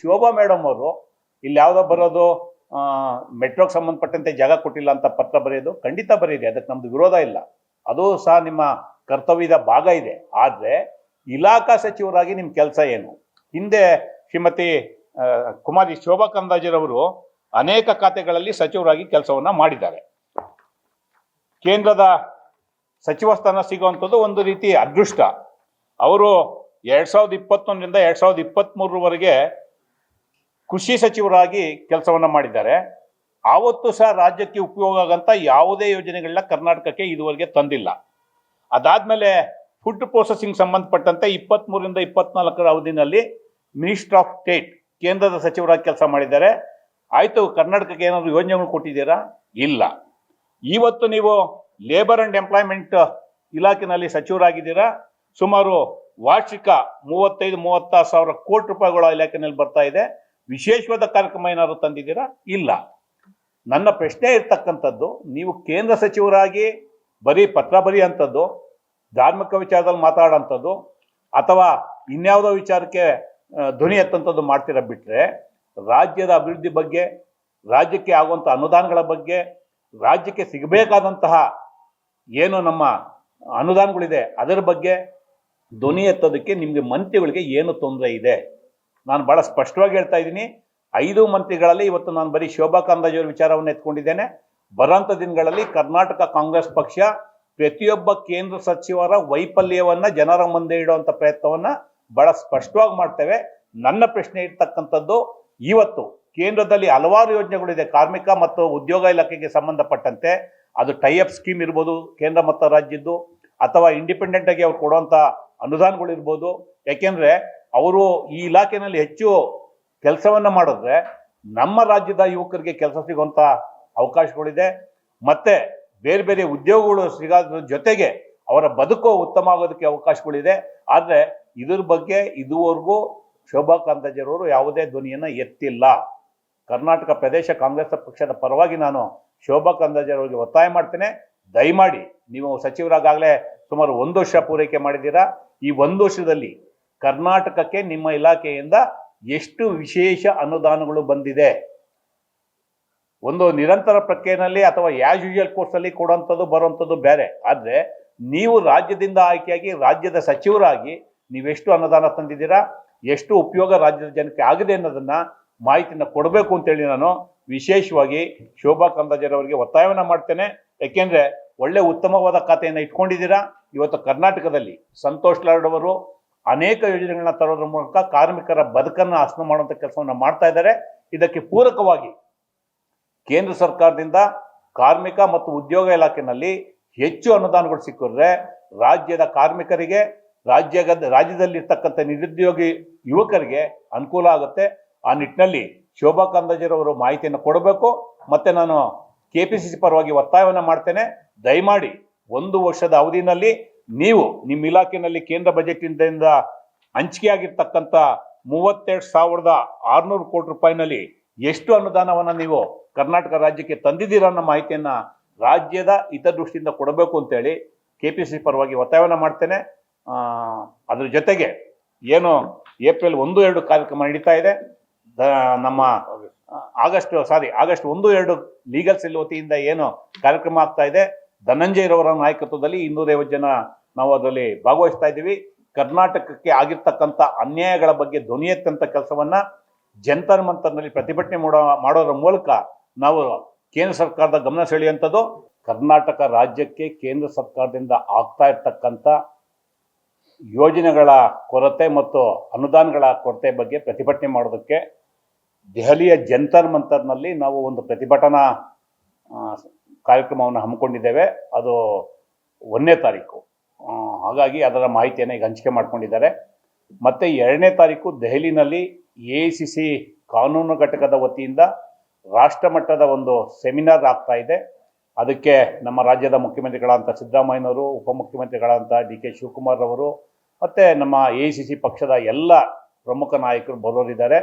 Shobha madam ಅವರು, ಇಲ್ಲಿ ಯಾವುದೋ ಬರೋದು ಮೆಟ್ರೋಗೆ ಸಂಬಂಧಪಟ್ಟಂತೆ ಜಾಗ ಕೊಟ್ಟಿಲ್ಲ ಅಂತ ಪತ್ರ ಬರೆಯೋದು ಖಂಡಿತ ಬರೀರಿ, ಅದಕ್ಕೆ ನಮ್ದು ವಿರೋಧ ಇಲ್ಲ. ಅದು ಸಹ ನಿಮ್ಮ ಕರ್ತವ್ಯದ ಭಾಗ ಇದೆ. ಆದರೆ ಇಲಾಖಾ ಸಚಿವರಾಗಿ ನಿಮ್ಮ ಕೆಲಸ ಏನು? ಹಿಂದೆ ಶ್ರೀಮತಿ ಕುಮಾರಿ ಶೋಭಾ ಕಂದಾಜರವರು ಅನೇಕ ಖಾತೆಗಳಲ್ಲಿ ಸಚಿವರಾಗಿ ಕೆಲಸವನ್ನ ಮಾಡಿದ್ದಾರೆ. ಕೇಂದ್ರದ ಸಚಿವ ಸ್ಥಾನ ಸಿಗುವಂಥದ್ದು ಒಂದು ರೀತಿ ಅದೃಷ್ಟ. ಅವರು ಎರಡ್ ಸಾವಿರದ ಇಪ್ಪತ್ತೊಂದರಿಂದ ಎರಡ್ ಸಾವಿರದ ಇಪ್ಪತ್ತ್ಮೂರರವರೆಗೆ ಕೃಷಿ ಸಚಿವರಾಗಿ ಕೆಲಸವನ್ನ ಮಾಡಿದ್ದಾರೆ. ಆವತ್ತು ಸಹ ರಾಜ್ಯಕ್ಕೆ ಉಪಯೋಗ ಆಗಂತ ಯಾವುದೇ ಯೋಜನೆಗಳನ್ನ ಕರ್ನಾಟಕಕ್ಕೆ ಇದುವರೆಗೆ ತಂದಿಲ್ಲ. ಅದಾದ್ಮೇಲೆ ಫುಡ್ ಪ್ರೊಸೆಸಿಂಗ್ ಸಂಬಂಧಪಟ್ಟಂತೆ ಇಪ್ಪತ್ತ್ಮೂರರಿಂದ ಇಪ್ಪತ್ನಾಲ್ಕರ ಅವಧಿನಲ್ಲಿ ಮಿನಿಸ್ಟರ್ ಆಫ್ ಸ್ಟೇಟ್ ಕೇಂದ್ರದ ಸಚಿವರಾಗಿ ಕೆಲಸ ಮಾಡಿದ್ದಾರೆ. ಆಯಿತು, ಕರ್ನಾಟಕಕ್ಕೆ ಏನಾದರೂ ಯೋಜನೆಗಳು ಕೊಟ್ಟಿದ್ದೀರಾ? ಇಲ್ಲ. ಇವತ್ತು ನೀವು ಲೇಬರ್ ಅಂಡ್ ಎಂಪ್ಲಾಯ್ಮೆಂಟ್ ಇಲಾಖೆನಲ್ಲಿ ಸಚಿವರಾಗಿದ್ದೀರಾ? ಸುಮಾರು ವಾರ್ಷಿಕ ಮೂವತ್ತೈದು, ಮೂವತ್ತಾರು ಸಾವಿರ ಕೋಟಿ ರೂಪಾಯಿಗಳ ಇಲಾಖೆನಲ್ಲಿ ಬರ್ತಾ ಇದೆ. ವಿಶೇಷವಾದ ಕಾರ್ಯಕ್ರಮ ಏನಾದ್ರು ತಂದಿದ್ದೀರಾ? ಇಲ್ಲ. ನನ್ನ ಪ್ರಶ್ನೆ ಇರ್ತಕ್ಕಂಥದ್ದು, ನೀವು ಕೇಂದ್ರ ಸಚಿವರಾಗಿ ಬರೀ ಪತ್ರ ಬರೆಯುವಂಥದ್ದು ಧಾರ್ಮಿಕ ವಿಚಾರದಲ್ಲಿ ಮಾತಾಡೋಂಥದ್ದು, ಅಥವಾ ಇನ್ಯಾವುದೋ ವಿಚಾರಕ್ಕೆ ಧ್ವನಿ ಎತ್ತಂಥದ್ದು ಮಾಡ್ತೀರಾ ಬಿಟ್ಟರೆ ರಾಜ್ಯದ ಅಭಿವೃದ್ಧಿ ಬಗ್ಗೆ, ರಾಜ್ಯಕ್ಕೆ ಆಗುವಂಥ ಅನುದಾನಗಳ ಬಗ್ಗೆ, ರಾಜ್ಯಕ್ಕೆ ಸಿಗಬೇಕಾದಂತಹ ಏನು ನಮ್ಮ ಅನುದಾನಗಳಿದೆ, ಅದರ ಬಗ್ಗೆ ಧ್ವನಿ ಎತ್ತೋದಕ್ಕೆ ನಿಮಗೆ ಮಂತ್ರಿಗಳಿಗೆ ಏನು ತೊಂದರೆ ಇದೆ? ನಾನು ಬಹಳ ಸ್ಪಷ್ಟವಾಗಿ ಹೇಳ್ತಾ ಇದ್ದೀನಿ. ಐದು ಮಂತ್ರಿಗಳಲ್ಲಿ ಇವತ್ತು ನಾನು ಬರೀ ಶೋಭಾ ಕಾಂದಾಜಿಯವರ ವಿಚಾರವನ್ನು ಎತ್ಕೊಂಡಿದ್ದೇನೆ. ಬರೋಂಥ ದಿನಗಳಲ್ಲಿ ಕರ್ನಾಟಕ ಕಾಂಗ್ರೆಸ್ ಪಕ್ಷ ಪ್ರತಿಯೊಬ್ಬ ಕೇಂದ್ರ ಸಚಿವರ ವೈಫಲ್ಯವನ್ನ ಜನರ ಮುಂದೆ ಇಡುವಂಥ ಪ್ರಯತ್ನವನ್ನ ಬಹಳ ಸ್ಪಷ್ಟವಾಗಿ ಮಾಡ್ತೇವೆ. ನನ್ನ ಪ್ರಶ್ನೆ ಇರ್ತಕ್ಕಂಥದ್ದು, ಇವತ್ತು ಕೇಂದ್ರದಲ್ಲಿ ಹಲವಾರು ಯೋಜನೆಗಳಿದೆ. ಕಾರ್ಮಿಕ ಮತ್ತು ಉದ್ಯೋಗ ಇಲಾಖೆಗೆ ಸಂಬಂಧಪಟ್ಟಂತೆ. ಅದು ಟೈ ಅಪ್ ಸ್ಕೀಮ್ ಇರ್ಬೋದು, ಕೇಂದ್ರ ಮತ್ತು ರಾಜ್ಯದ್ದು, ಅಥವಾ ಇಂಡಿಪೆಂಡೆಂಟ್ ಆಗಿ ಅವ್ರು ಕೊಡುವಂತ ಅನುದಾನಗಳು ಇರ್ಬೋದು ಯಾಕೆಂದ್ರೆ ಅವರು ಈ ಇಲಾಖೆನಲ್ಲಿ ಹೆಚ್ಚು ಕೆಲಸವನ್ನ ಮಾಡಿದ್ರೆ ನಮ್ಮ ರಾಜ್ಯದ ಯುವಕರಿಗೆ ಕೆಲಸ ಸಿಗುವಂತ ಅವಕಾಶಗಳಿದೆ. ಮತ್ತೆ ಬೇರೆ ಬೇರೆ ಉದ್ಯೋಗಗಳು ಸಿಗೋದ್ರ ಜೊತೆಗೆ ಅವರ ಬದುಕು ಉತ್ತಮ ಆಗೋದಕ್ಕೆ ಅವಕಾಶಗಳಿದೆ. ಆದರೆ ಇದ್ರ ಬಗ್ಗೆ ಇದುವರೆಗೂ ಶೋಭಾ ಕಾಂತಾಜಿಯವರು ಯಾವುದೇ ಧ್ವನಿಯನ್ನ ಎತ್ತಿಲ್ಲ. ಕರ್ನಾಟಕ ಪ್ರದೇಶ ಕಾಂಗ್ರೆಸ್ ಪಕ್ಷದ ಪರವಾಗಿ ನಾನು ಶೋಭಾ ಕಾಂತಾಜಿಯವರಿಗೆ ಒತ್ತಾಯ ಮಾಡ್ತೇನೆ. ದಯಮಾಡಿ ನೀವು ಸಚಿವರಾಗಾಗಲೇ ಸುಮಾರು ಒಂದು ವರ್ಷ ಪೂರೈಕೆ ಮಾಡಿದ್ದೀರಾ? ಈ ಒಂದು ವರ್ಷದಲ್ಲಿ ಕರ್ನಾಟಕಕ್ಕೆ ನಿಮ್ಮ ಇಲಾಖೆಯಿಂದ ಎಷ್ಟು ವಿಶೇಷ ಅನುದಾನಗಳು ಬಂದಿದೆ? ಒಂದು ನಿರಂತರ ಪ್ರಕ್ರಿಯೆಯಲ್ಲಿ ಅಥವಾ ಯಾಸ್ ಯೂಶುವಲ್ ಕೋರ್ಸಲ್ಲಿ ಕೊಡುವಂಥದ್ದು, ಬರುವಂಥದ್ದು ಬೇರೆ. ಆದರೆ ನೀವು ರಾಜ್ಯದಿಂದ ಆಯ್ಕೆಯಾಗಿ ರಾಜ್ಯದ ಸಚಿವರಾಗಿ ನೀವೆಷ್ಟು ಅನುದಾನ ತಂದಿದ್ದೀರಾ, ಎಷ್ಟು ಉಪಯೋಗ ರಾಜ್ಯದ ಜನಕ್ಕೆ ಆಗಿದೆ ಅನ್ನೋದನ್ನ ಮಾಹಿತಿನ ಕೊಡಬೇಕು ಅಂತೇಳಿ ನಾನು ವಿಶೇಷವಾಗಿ ಶೋಭಾ ಕಂದಾಜರವರಿಗೆ ಒತ್ತಾಯವನ್ನ ಮಾಡ್ತೇನೆ. ಯಾಕೆಂದ್ರೆ ಒಳ್ಳೆ ಉತ್ತಮವಾದ ಖಾತೆಯನ್ನು ಇಟ್ಕೊಂಡಿದ್ದೀರಾ. ಇವತ್ತು ಕರ್ನಾಟಕದಲ್ಲಿ ಸಂತೋಷ್ ಲಾಡ್ ಅವರು ಅನೇಕ ಯೋಜನೆಗಳನ್ನ ತರೋದ್ರ ಮೂಲಕ ಕಾರ್ಮಿಕರ ಬದುಕನ್ನು ಹಸನ ಮಾಡುವಂಥ ಕೆಲಸವನ್ನು ಮಾಡ್ತಾ ಇದ್ದಾರೆ. ಇದಕ್ಕೆ ಪೂರಕವಾಗಿ ಕೇಂದ್ರ ಸರ್ಕಾರದಿಂದ ಕಾರ್ಮಿಕ ಮತ್ತು ಉದ್ಯೋಗ ಇಲಾಖೆನಲ್ಲಿ ಹೆಚ್ಚು ಅನುದಾನಗಳು ಸಿಕ್ಕಿದ್ರೆ ರಾಜ್ಯದ ಕಾರ್ಮಿಕರಿಗೆ, ರಾಜ್ಯ ರಾಜ್ಯದಲ್ಲಿರ್ತಕ್ಕಂಥ ನಿರುದ್ಯೋಗಿ ಯುವಕರಿಗೆ ಅನುಕೂಲ ಆಗುತ್ತೆ. ಆ ನಿಟ್ಟಿನಲ್ಲಿ ಶೋಭಾ ಕಂದಾಜರವರು ಮಾಹಿತಿಯನ್ನು ಕೊಡಬೇಕು. ಮತ್ತೆ ನಾನು ಕೆ ಪಿ ಸಿ ಸಿ ಪರವಾಗಿ ಒತ್ತಾಯವನ್ನು ಮಾಡ್ತೇನೆ. ದಯಮಾಡಿ ಒಂದು ವರ್ಷದ ಅವಧಿನಲ್ಲಿ ನೀವು ನಿಮ್ಮ ಇಲಾಖೆಯಲ್ಲಿ ಕೇಂದ್ರ ಬಜೆಟ್ನಿಂದ ಹಂಚಿಕೆಯಾಗಿರ್ತಕ್ಕಂಥ ಮೂವತ್ತೆರಡು ಸಾವಿರದ ಆರುನೂರು ಕೋಟಿ ರೂಪಾಯಿನಲ್ಲಿ ಎಷ್ಟು ಅನುದಾನವನ್ನು ನೀವು ಕರ್ನಾಟಕ ರಾಜ್ಯಕ್ಕೆ ತಂದಿದ್ದೀರಾ ಅನ್ನೋ ಮಾಹಿತಿಯನ್ನ ರಾಜ್ಯದ ಹಿತದೃಷ್ಟಿಯಿಂದ ಕೊಡಬೇಕು ಅಂತೇಳಿ ಕೆ ಪಿ ಸಿ ಪರವಾಗಿ ಒತ್ತಾಯವನ್ನು ಮಾಡ್ತೇನೆ. ಅದರ ಜೊತೆಗೆ ಏನು ಏಪ್ರಿಲ್ ಒಂದು ಎರಡು ಕಾರ್ಯಕ್ರಮ ನಡೀತಾ ಇದೆ. ನಮ್ಮ ಆಗಸ್ಟ್, ಸಾರಿ, ಆಗಸ್ಟ್ ಒಂದು ಎರಡು ಲೀಗಲ್ ಸೆಲ್ ವತಿಯಿಂದ ಏನು ಕಾರ್ಯಕ್ರಮ ಆಗ್ತಾ ಇದೆ. ಧನಂಜಯರವರ ನಾಯಕತ್ವದಲ್ಲಿ ಇನ್ನೂರೈವತ್ತು ಜನ ನಾವು ಅದರಲ್ಲಿ ಭಾಗವಹಿಸ್ತಾ ಇದ್ದೀವಿ. ಕರ್ನಾಟಕಕ್ಕೆ ಆಗಿರ್ತಕ್ಕಂಥ ಅನ್ಯಾಯಗಳ ಬಗ್ಗೆ ಧ್ವನಿ ಎತ್ತಂಥ ಕೆಲಸವನ್ನ ಜಂತರ್ ಮಂತರ್ನಲ್ಲಿ ಪ್ರತಿಭಟನೆ ಮಾಡೋ, ಮಾಡೋದ್ರ ಮೂಲಕ ನಾವು ಕೇಂದ್ರ ಸರ್ಕಾರದ ಗಮನ ಸೆಳೆಯುವಂಥದ್ದು ಕರ್ನಾಟಕ ರಾಜ್ಯಕ್ಕೆ ಕೇಂದ್ರ ಸರ್ಕಾರದಿಂದ ಆಗ್ತಾ ಇರ್ತಕ್ಕಂಥ ಯೋಜನೆಗಳ ಕೊರತೆ ಮತ್ತು ಅನುದಾನಗಳ ಕೊರತೆ ಬಗ್ಗೆ ಪ್ರತಿಭಟನೆ ಮಾಡೋದಕ್ಕೆ ದೆಹಲಿಯ ಜಂತರ್ ಮಂತರ್ನಲ್ಲಿ ನಾವು ಒಂದು ಪ್ರತಿಭಟನಾ ಕಾರ್ಯಕ್ರಮವನ್ನು ಹಮ್ಮಿಕೊಂಡಿದ್ದೇವೆ. ಅದು ಒಂದನೇ ತಾರೀಕು. ಹಾಗಾಗಿ ಅದರ ಮಾಹಿತಿಯನ್ನು ಈಗ ಹಂಚಿಕೆ ಮಾಡಿಕೊಂಡಿದ್ದಾರೆ. ಮತ್ತೆ ಎರಡನೇ ತಾರೀಕು ದೆಹಲಿನಲ್ಲಿ ಎ ಸಿ ಸಿ ಕಾನೂನು ಘಟಕದ ವತಿಯಿಂದ ರಾಷ್ಟ್ರ ಮಟ್ಟದ ಒಂದು ಸೆಮಿನಾರ್ ಆಗ್ತಾ ಇದೆ. ಅದಕ್ಕೆ ನಮ್ಮ ರಾಜ್ಯದ ಮುಖ್ಯಮಂತ್ರಿಗಳಾದಂಥ ಸಿದ್ದರಾಮಯ್ಯನವರು ಉಪಮುಖ್ಯಮಂತ್ರಿಗಳಾದಂಥ ಡಿ ಕೆ ಶಿವಕುಮಾರ್ ಅವರು ಮತ್ತು ನಮ್ಮ ಎ ಸಿ ಸಿ ಪಕ್ಷದ ಎಲ್ಲ ಪ್ರಮುಖ ನಾಯಕರು ಬರೋರಿದ್ದಾರೆ.